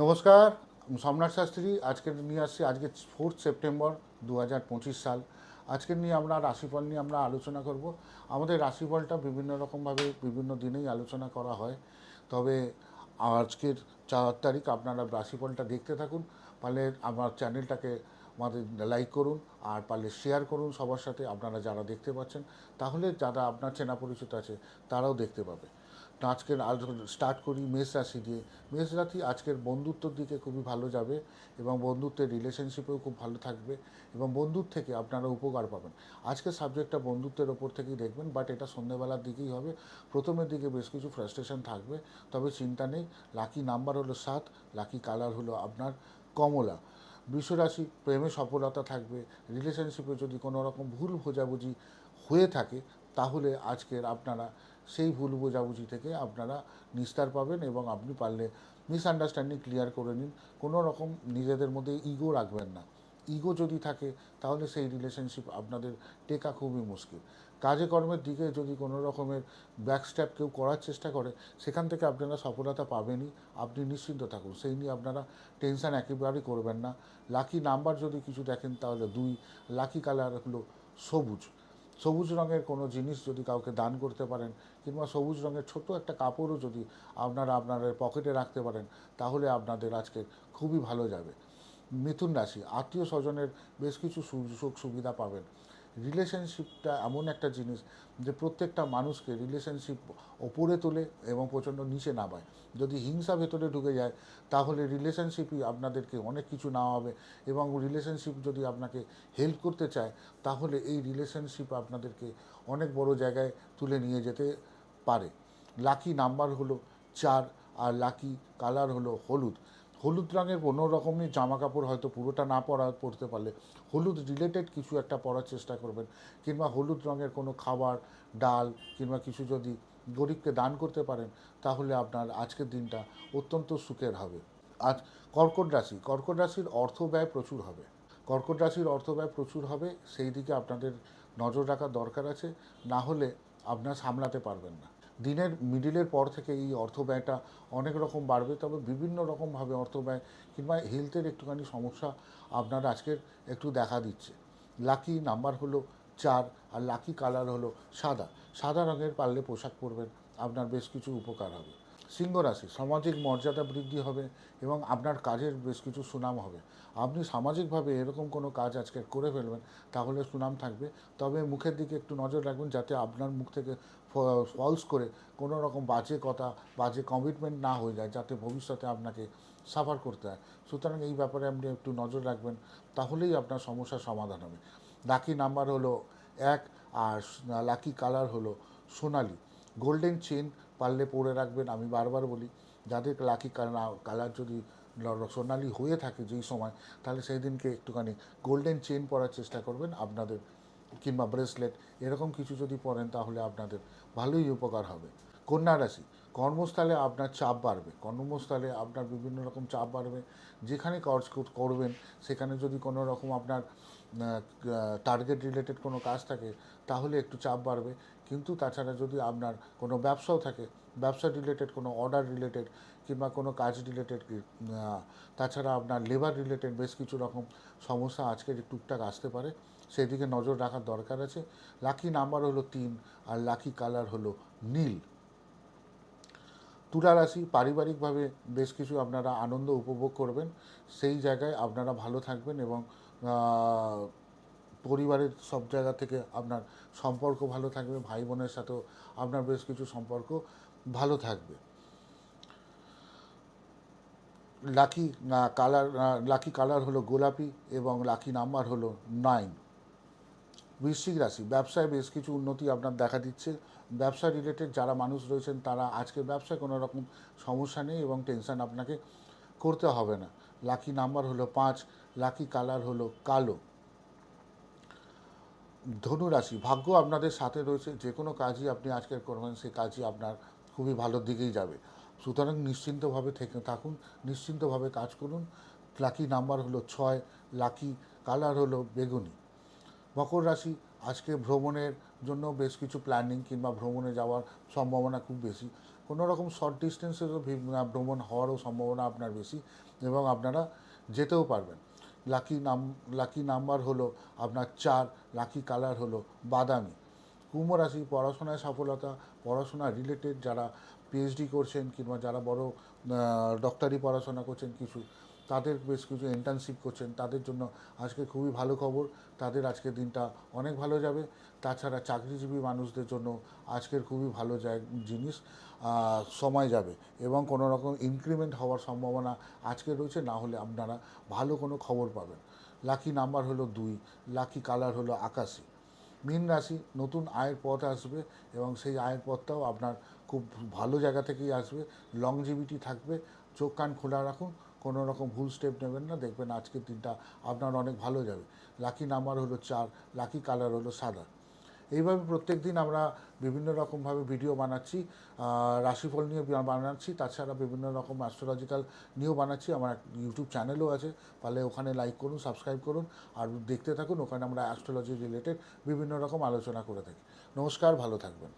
নমস্কার সোমনাথ শাস্ত্রী। আজকে নিয়ে আসছি, আজকে ফোর্থ সেপ্টেম্বর দু হাজার পঁচিশ সাল। আজকে নিয়ে আমরা রাশিফল নিয়ে আমরা আলোচনা করব। আমাদের রাশিফলটা বিভিন্ন রকমভাবে বিভিন্ন দিনেই আলোচনা করা হয়। তবে আজকের চার তারিখ আপনারা রাশিফলটা দেখতে থাকুন। পারলে আমার চ্যানেলটাকে আমাদের লাইক করুন আর পারলে শেয়ার করুন সবার সাথে। আপনারা যারা দেখতে পাচ্ছেন, তাহলে যারা আপনার চেনা পরিচিত আছে, তারাও দেখতে পাবে। আজকের স্টার্ট করি মেষ রাশি দিয়ে, মেষ রাশি আজকের বন্ধুত্বর দিকে খুবই ভালো যাবে এবং বন্ধুত্বের রিলেশনশিপেও খুব ভালো থাকবে এবং বন্ধুর থেকে আপনারা উপকার পাবেন। আজকের সাবজেক্টটা বন্ধুত্বের ওপর থেকেই দেখবেন বাট এটা সন্ধ্যেবেলার দিকেই হবে। প্রথমের দিকে বেশ কিছু ফ্রাস্ট্রেশন থাকবে, তবে চিন্তা নেই লাকি নাম্বার হলো সাত লাকি কালার হলো আপনার কমলা। বৃষরাশি, প্রেমে সফলতা থাকবে রিলেশনশিপে যদি কোনো রকম ভুল বোঝাবুঝি হয়ে থাকে, তাহলে আজকের আপনারা সেই ভুল বোঝাবুঝি থেকে আপনারা নিস্তার পাবেন এবং আপনি পারলে মিসআন্ডারস্ট্যান্ডিং ক্লিয়ার করে নিন। কোনো রকম নিজেদের মধ্যে ইগো রাখবেন না। ইগো যদি থাকে, তাহলে সেই রিলেশনশিপ আপনাদের টেকা খুবই মুশকিল। কাজে কর্মের দিকে যদি কোনো রকমের ব্যাকস্ট্যাপ কেউ করার চেষ্টা করে, সেখান থেকে আপনারা সফলতা পাবেনই। আপনি নিশ্চিন্ত থাকুন, সেই নিয়ে আপনারা টেনশন একেবারেই করবেন না। লাকি নাম্বার যদি কিছু দেখেন, তাহলে দুই। লাকি কালার হলো সবুজ। সবুজ রঙের কোনো জিনিস যদি কাউকে দান করতে পারেন, কিংবা সবুজ রঙের ছোট একটা কাপড়ও যদি আপনারা আপনাদের পকেটে রাখতে পারেন, তাহলে আপনাদের আজকে খুবই ভালো যাবে। মিথুন রাশি, আত্মীয় স্বজনের বেশ কিছু সুযোগ সুবিধা পাবেন। রিলেশনশিপটা এমন একটা জিনিস যে প্রত্যেকটা মানুষকে রিলেশনশিপ ওপরে তোলে এবং প্রচণ্ড নিচে নামায়। যদি হিংসা ভেতরে ঢুকে যায়, তাহলে রিলেশনশিপই আপনাদেরকে অনেক কিছু নেওয়া হবে এবং রিলেশনশিপ যদি আপনাকে হেল্প করতে চায়, তাহলে এই রিলেশনশিপ আপনাদেরকে অনেক বড় জায়গায় তুলে নিয়ে যেতে পারে। লাকি নাম্বার হলো চার আর লাকি কালার হলো হলুদ। হলুদ রঙের কোনো রকমই জামা কাপড় হয়তো পুরোটা না পরা পরতে পারলে। হলুদ রিলেটেড কিছু একটা পরার চেষ্টা করবেন, কিংবা হলুদ রঙের কোনো খাবার, ডাল, কিংবা কিছু যদি গরিবকে দান করতে পারেন, তাহলে আপনার আজকের দিনটা অত্যন্ত সুখের হবে। আজ কর্কট রাশি, কর্কট রাশির অর্থ ব্যয় প্রচুর হবে। কর্কট রাশির অর্থ ব্যয় প্রচুর হবে, সেই দিকে আপনাদের নজর রাখার দরকার আছে, না হলে আপনার সামলাতে পারবেন না। দিনের মিডিলের পর থেকে এই অর্থ ব্যয়টা অনেক রকম বাড়বে। তবে বিভিন্ন রকমভাবে অর্থ ব্যয় কিংবা হেলথের একটুখানি সমস্যা আপনার আজকের একটু দেখা দিচ্ছে। লাকি নাম্বার হলো চার আর লাকি কালার হলো সাদা। সাদা রঙের পারলে পোশাক পরবেন। আপনার বেশ কিছু উপকার হবে। সিংহ রাশি, সামাজিক মর্যাদা বৃদ্ধি হবে এবং আপনার কাজের বেশ কিছু সুনাম হবে। আপনি সামাজিকভাবে এরকম কোনো কাজ আজকে করে ফেলবেন, তাহলে সুনাম থাকবে। তবে মুখের দিকে একটু নজর রাখবেন যাতে আপনার মুখ থেকে ফলস করে কোনো রকম বাজে কথা বাজে কমিটমেন্ট না হয়ে যায়, যাতে ভবিষ্যতে আপনাকে সাফার করতে হয়। সুতরাং এই ব্যাপারে আপনি একটু নজর রাখবেন, তাহলেই আপনার সমস্যার সমাধান হবে। লাকি নাম্বার হলো এক আর লাকি কালার হলো সোনালি। গোল্ডেন চেন পারলে পরে রাখবেন, আমি বারবার বলি, যাদের লাকি কালার যদি সোনালি হয়ে থাকে যেই সময়, তাহলে সেই দিনকে একটুখানি গোল্ডেন চেন পরার চেষ্টা করবেন আপনাদের, কিংবা ব্রেসলেট এরকম কিছু যদি পরেন তাহলে আপনাদের ভালোই উপকার হবে। কন্যা রাশি, কর্মস্থলে আপনার চাপ বাড়বে, কর্মস্থলে আপনার বিভিন্ন রকম চাপ বাড়বে, যেখানে কাজ করবেন, সেখানে যদি কোনো রকম আপনার টার্গেট রিলেটেড কোনো কাজ থাকে, তাহলে একটু চাপ বাড়বে কিন্তু তাছাড়া যদি আপনার কোনো ব্যবসাও থাকে, ব্যবসা রিলেটেড কোনো অর্ডার রিলেটেড কিংবা কোনো কাজ রিলেটেড তাছাড়া আপনার লেবার রিলেটেড বেশ কিছু রকম সমস্যা আজকের টুকটাক আসতে পারে, সেদিকে নজর রাখার দরকার আছে। লাকি নাম্বার হলো তিন আর লাকি কালার হলো নীল। তুলা রাশি পারিবারিকভাবে বেশ কিছু আপনারা আনন্দ উপভোগ করবেন, সেই জায়গায় আপনারা ভালো থাকবেন এবং পরিবারের সব জায়গা থেকে আপনার সম্পর্ক ভালো থাকবে, ভাই বোনের সাথেও আপনার বেশ কিছু সম্পর্ক ভালো থাকবে। লাকি কালার লাকি কালার হলো গোলাপি এবং লাকি নাম্বার হলো নাইন। বৃশ্চিক রাশি, ব্যবসায় বেশ কিছু উন্নতি আপনার দেখা দিচ্ছে। ব্যবসা রিলেটেড যারা মানুষ রয়েছেন তারা আজকে ব্যবসায় কোনো রকম সমস্যা নেই এবং টেনশন আপনাকে করতে হবে না। লাকি নাম্বার হলো পাঁচ, লাকি কালার হলো কালো। ধনু রাশি ভাগ্য আপনাদের সাথে রয়েছে, যে কোনো কাজই আপনি আজকে করবেন সেই কাজই আপনার খুবই ভালোর দিকেই যাবে। সুতরাং নিশ্চিন্তভাবে থেকে থাকুন, নিশ্চিন্তভাবে কাজ করুন। লাকি নাম্বার হলো ছয়, লাকি কালার হলো বেগুনি। মকর রাশি, আজকে ভ্রমণের জন্য বেশ কিছু প্ল্যানিং কিংবা ভ্রমণে যাওয়ার সম্ভাবনা খুব বেশি। কোনো রকম শর্ট ডিস্টেন্সেরও ভ্রমণ হওয়ারও সম্ভাবনা আপনার বেশি এবং আপনারা যেতেও পারবেন। লাকি নাম লাকি নাম্বার হলো আপনার চার লাকি কালার হলো বাদামি। কুম্ভ রাশি পড়াশোনায় সফলতা, পড়াশোনা রিলেটেড যারা পিএইচডি করছেন কিংবা যারা বড় ডক্টরি পড়াশোনা করছেন কিছু তাদের বেশ কিছু ইন্টার্নশিপ করছেন, তাদের জন্য আজকে খুবই ভালো খবর। তাদের আজকের দিনটা অনেক ভালো যাবে। তাছাড়া চাকরিজীবী মানুষদের জন্য আজকের খুবই ভালো জিনিস সময় যাবে এবং কোনো রকম ইনক্রিমেন্ট হওয়ার সম্ভাবনা আজকে রয়েছে, না হলে আপনারা ভালো কোনো খবর পাবেন। লাকি নাম্বার হলো দুই লাকি কালার হলো আকাশি। মীন রাশি নতুন আয়ের পথ আসবে এবং সেই আয়ের পথটাও আপনার খুব ভালো জায়গা থেকেই আসবে। লংজিভিটি থাকবে। চোখ কান খোলা রাখুন। কোনো রকম ভুল স্টেপ নেবেন না, দেখবেন আজকের দিনটা আপনার অনেক ভালো যাবে। লাকি নাম্বার হলো চার লাকি কালার হলো সাদা। এইভাবে প্রত্যেক দিন আমরা বিভিন্ন রকমভাবে ভিডিও বানাচ্ছি রাশিফল নিয়ে বানাচ্ছি, তাছাড়া বিভিন্ন রকম অ্যাস্ট্রোলজিক্যাল নিয়েও বানাচ্ছি, আমার ইউটিউব চ্যানেলও আছে, তাহলে ওখানে লাইক করুন সাবস্ক্রাইব করুন, আর দেখতে থাকুন, ওখানে আমরা অ্যাস্ট্রোলজি রিলেটেড বিভিন্ন রকম আলোচনা করে থাকি। নমস্কার, ভালো থাকবেন।